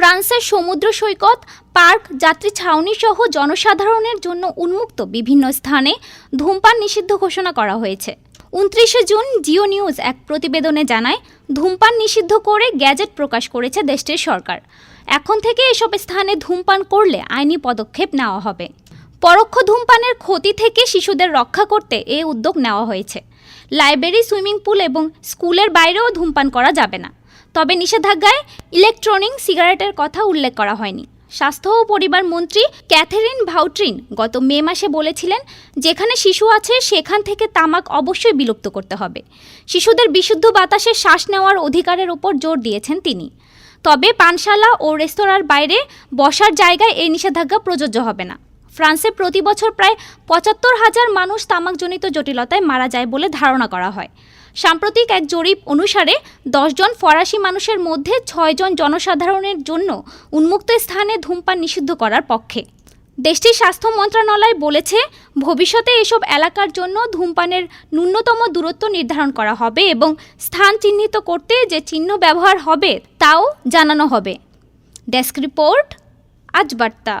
ফ্রান্সের সমুদ্র সৈকত, পার্ক, যাত্রী ছাউনি সহ জনসাধারণের জন্য উন্মুক্ত বিভিন্ন স্থানে ধূমপান নিষিদ্ধ ঘোষণা করা হয়েছে। উনত্রিশে জুন জিও নিউজ এক প্রতিবেদনে জানায়, ধূমপান নিষিদ্ধ করে গ্যাজেট প্রকাশ করেছে দেশটির সরকার। এখন থেকে এসব স্থানে ধূমপান করলে আইনি পদক্ষেপ নেওয়া হবে। পরোক্ষ ধূমপানের ক্ষতি থেকে শিশুদের রক্ষা করতে এ উদ্যোগ নেওয়া হয়েছে। লাইব্রেরি, সুইমিং পুল এবং স্কুলের বাইরেও ধূমপান করা যাবে না। তবে নিষেধাজ্ঞায় ইলেকট্রনিক সিগারেটের কথা উল্লেখ করা হয়নি। স্বাস্থ্য ও পরিবার মন্ত্রী ক্যাথেরিন ভাউট্রিন গত মে মাসে বলেছিলেন, যেখানে শিশু আছে, সেখান থেকে তামাক অবশ্যই বিলুপ্ত করতে হবে। শিশুদের বিশুদ্ধ বাতাসে শ্বাস নেওয়ার অধিকারের উপর জোর দিয়েছেন তিনি। তবে পানশালা ও রেস্তোরাঁর বাইরে বসার জায়গায় এই নিষেধাজ্ঞা প্রযোজ্য হবে না। ফ্রান্সে প্রতি বছর প্রায় পঁচাত্তর হাজার মানুষ তামাকজনিত জটিলতায় মারা যায় বলে ধারণা করা হয়। সাম্প্রতিক এক জরিপ অনুসারে দশজন ফরাসি মানুষের মধ্যে ছয়জন জনসাধারণের জন্য উন্মুক্ত স্থানে ধূমপান নিষিদ্ধ করার পক্ষে। দেশটির স্বাস্থ্য মন্ত্রণালয় বলেছে, ভবিষ্যতে এসব এলাকার জন্য ধূমপানের ন্যূনতম দূরত্ব নির্ধারণ করা হবে এবং স্থান চিহ্নিত করতে যে চিহ্ন ব্যবহার হবে তাও জানানো হবে। ডেস্ক রিপোর্ট, আজ বার্তা।